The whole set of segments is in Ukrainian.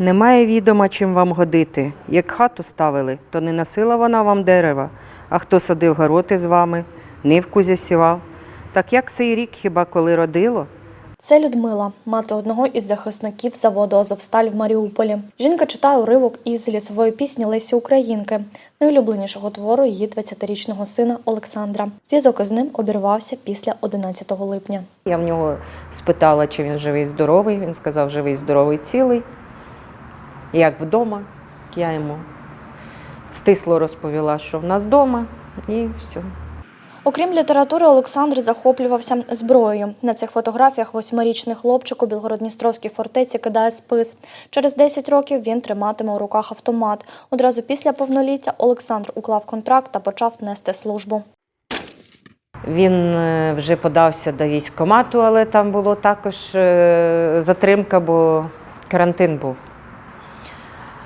Немає відома, чим вам годити. Як хату ставили, то не носила вона вам дерева, а хто садив гороти з вами, нивку засівав. Так як цей рік хіба коли родило? Це Людмила, мати одного із захисників заводу Азовсталь в Маріуполі. Жінка читає уривок із лісової пісні Лесі Українки, найулюбленішого твору її 20-річного сина Олександра. Зв'язок із ним обірвався після 11 липня. Я в нього спитала, чи він живий здоровий. Він сказав, живий здоровий цілий. Як вдома, я йому стисло розповіла, що в нас вдома, і все. Окрім літератури, Олександр захоплювався зброєю. На цих фотографіях восьмирічний хлопчик у Білгородністровській фортеці кидає спис. Через 10 років він триматиме у руках автомат. Одразу після повноліття Олександр уклав контракт та почав нести службу. Він е, вже подався до військкомату, але там було також е, затримка, бо карантин був.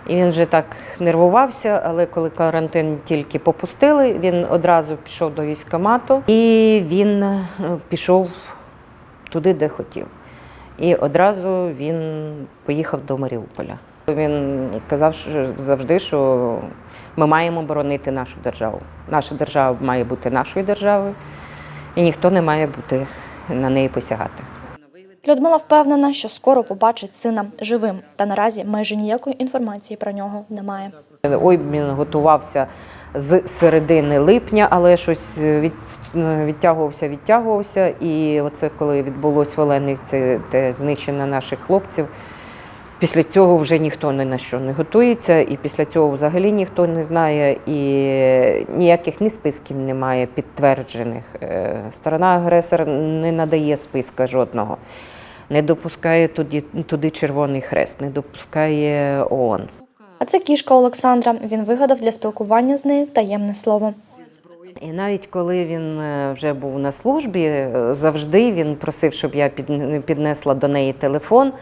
І він вже так нервувався, але коли карантин тільки попустили, він одразу пішов до військкомату і він е, пішов туди, де хотів. І одразу він поїхав до Маріуполя. Він казав що завжди, що ми маємо боронити нашу державу. Наша держава має бути нашою державою, і ніхто не має бути на неї посягати. Людмила впевнена, що скоро побачить сина живим, та наразі майже ніякої інформації про нього немає. Обмін готувався з середини липня, але щось від, відтягувався, відтягувався. І оце коли відбулось в Оленівці те знищення наших хлопців. Після цього вже ніхто ні на що не готується, і після цього взагалі ніхто не знає, і ніяких ні списків немає підтверджених. Е, Сторона агресор не надає списка жодного, не допускає туди, туди Червоний Хрест, не допускає ООН. А це кішка Олександра. Він вигадав для спілкування з нею таємне слово. І навіть коли він е, вже був на службі, е, завжди він просив, щоб я піднесла до неї телефон,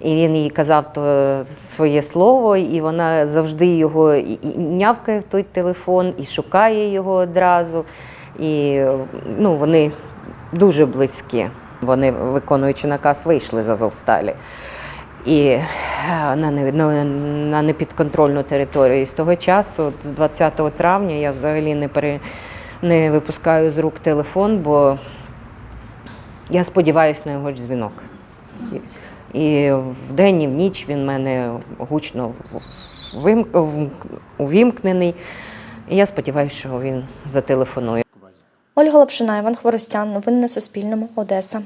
і він їй казав то своє слово, і вона завжди його і нявкає в той телефон, і шукає його одразу. І е, ну, вони дуже близькі. Вони, виконуючи наказ, вийшли з Азовсталі. І е, на, не- на непідконтрольну територію. І з того часу, з 20 травня, я взагалі не, пере, не випускаю з рук телефон, бо я сподіваюся на його дзвінок. І, в вдень, і в ніч він в мене гучно увімкнений. І я сподіваюся, що він зателефонує. Ольга Лапшина, Іван Хворостян. Новини на Суспільному. Одеса.